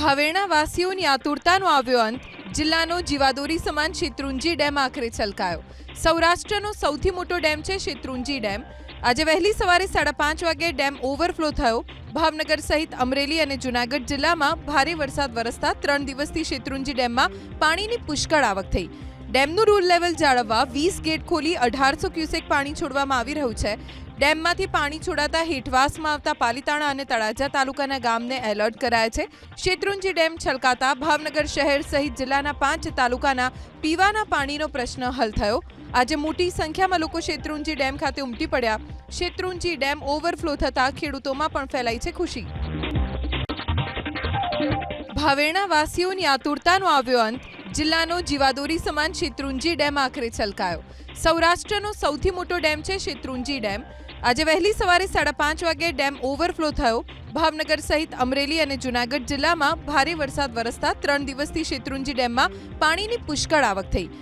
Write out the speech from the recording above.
ભાવેણા વાસીઓની આતુરતાનો આવ્યો અંત, જિલ્લાનો જીવાદોરી સમાન શેત્રુંજી ડેમ આખરે છલકાયો. સૌરાષ્ટ્રનો સૌથી મોટો ડેમ છે શેત્રુંજી ડેમ. આજે વહેલી સવારે સાડા પાંચ વાગે ડેમ ઓવરફ્લો થયો. ભાવનગર સહિત અમરેલી અને જુનાગઢ જિલ્લામાં ભારે વરસાદ વરસતા ત્રણ દિવસથી શેત્રુંજી ડેમમાં પાણીની પુષ્કળ આવક થઈ. ડેમનું રૂલ લેવલ જાળવવા વીસ ગેટ ખોલી અઢારસો ક્યુસેક પાણી છોડવામાં આવી રહ્યું છે. ડેમમાંથી પાણી છોડાતા હેઠવાસમાં આવતા પાલીતાણા અને તળાજા તાલુકાના ગામને એલર્ટ કરાયા છે. શેત્રુંજી ડેમ છલકાતા ભાવનગર શહેર સહિત જિલ્લાના પાંચ તાલુકાના પીવાના પાણીનો પ્રશ્ન હલ થયો. આજે મોટી સંખ્યામાં લોકો શેત્રુંજી ડેમ ખાતે ઉમટી પડ્યા. શેત્રુંજી ડેમ ઓવરફ્લો થતા ખેડૂતોમાં પણ ફેલાઈ છે ખુશી. ભાવેણા વાસીઓની આતુરતાનો આવ્યો અંત. જિલ્લાનો જીવાદોરી સમાન શેત્રુંજી ડેમ આખરે છલકાયો. સૌરાષ્ટ્રનો સૌથી મોટો ડેમ છે શેત્રુંજી ડેમ. આજે વહેલી સવારે સાડા પાંચ વાગે ડેમ ઓવરફ્લો થયો. ભાવનગર સહિત અમરેલી અને જુનાગઢ જિલ્લામાં ભારે વરસાદ વરસતા ત્રણ દિવસથી શેત્રુંજી ડેમમાં પાણીની પુષ્કળ આવક થઈ.